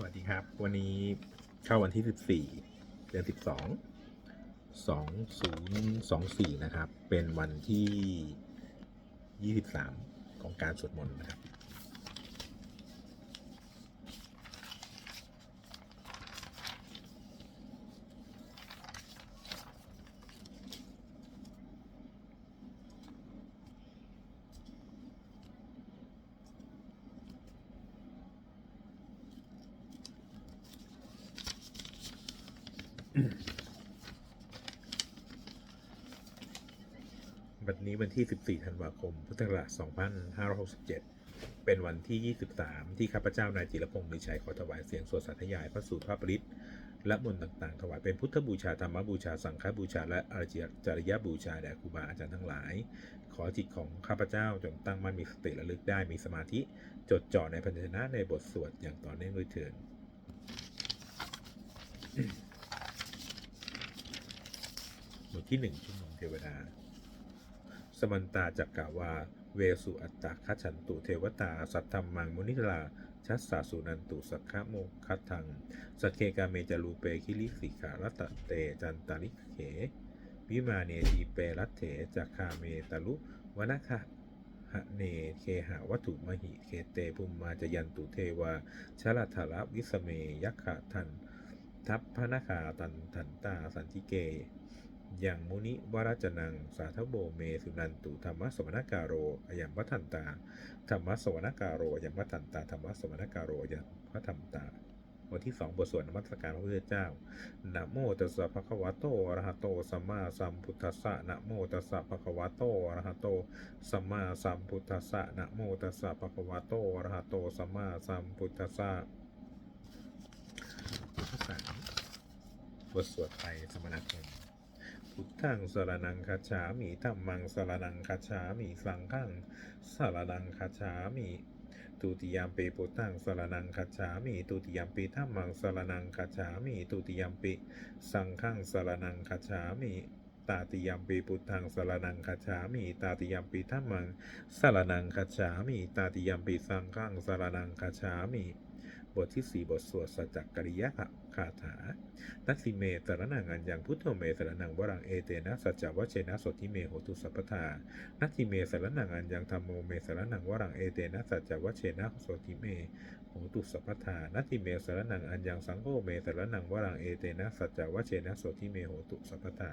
สวัสดีครับ วันนี้เข้าวันที่ 14 เดือน 12 2024 นะครับ เป็นวันที่ 23 ของการสวดมนต์นะครับ วันนี้วันที่ 14 ธันวาคม พุทธศักราช 2567 เป็นวันที่ 23 ที่ข้าพเจ้านายจิรพงศ์มีชัยขอถวายเสียงสวดสาธยายพระสูตรพระปริตและมนต์ต่างๆ ถวายเป็นพุทธบูชาธรรมบูชา สังฆบูชา และอริยจริยบูชาแด่ครูบาอาจารย์ทั้งหลาย ขอจิตของข้าพเจ้าจงตั้งมั่นมีสติระลึกได้มีสมาธิ จดจ่อในพันธนะในบทสวดอย่างต่อเนื่องด้วยเถิด บ ที่หนึ่งชั่วโมงเทวดา สมันตาจักกาวา เวสุอัตตาคฉันตุเทวตา สัทธรรมังมุนิลา ชัสสาสุนันตุสักขะโมคัตทังสเคกาเมจารูเปคิลิสิขารัตเตจันตาลิเข วิมาเนทีเปรัตเถจักคาเมตาลุวนาคะหะเนเคหะวัตถุมหิเคเตภุมมาจยันตุเทวาชลทละวิสเมยักขะทัน ทัพพนาคาตันทันตาสันติเก อย่างมุนิวรจนัง สาธโบเมสุนันตุธรรมสวนาการโรอยัมวัทันตาธรรมสวนาการโรอยัมวัทันตาธรรมสวนาการโรอยัมวัทันตาวันที่สองบทสวดนมัสการพระพุทธเจ้า นะโมตัสสะภะคะวะโต อะระหะโต สัมมาสัมพุทธัสสะ นะโมตัสสะภะคะวะโต อะระหะโต สัมมาสัมพุทธัสสะ นะโมตัสสะภะคะวะโต อะระหะโต สัมมาสัมพุทธัสสะบทสามบทสวดไตรสมณคม พุทธังสรนังคัจฉามิธัมมังสรนังคัจฉามิสังฆังสรนังคัจฉามิตุติยามปีพุทธังสรนังคัจฉามิตุติยามปีธัมมังสรนังคัจฉามิตุติยามปีสังฆังสรนังคัจฉามิตาติยามปีพุทธังสรนังคัจฉามิตาติยามปีธัมมังสรนังคัจฉามิตาติยามปีสังฆังสรนังคัจฉามิ บทที่สี่บทสวดสัจจกริยะคาถา นัตสิเมสรนังอัญญังพุทโธเมสรนังวรังเอเตนะสัจจวัชเชนะสติเมโหตุสัพทานัตติเมสรนังอัญญังธรรมโมเมสรนังวรังเอเตนะสัจจวัชเชนะสติเมโหตุสัพทานัตติเมสรนังอัญญังสังโฆเมสรนังวรังเอเตนะสัจจวัชเชนะสติเมโหตุสัพพทา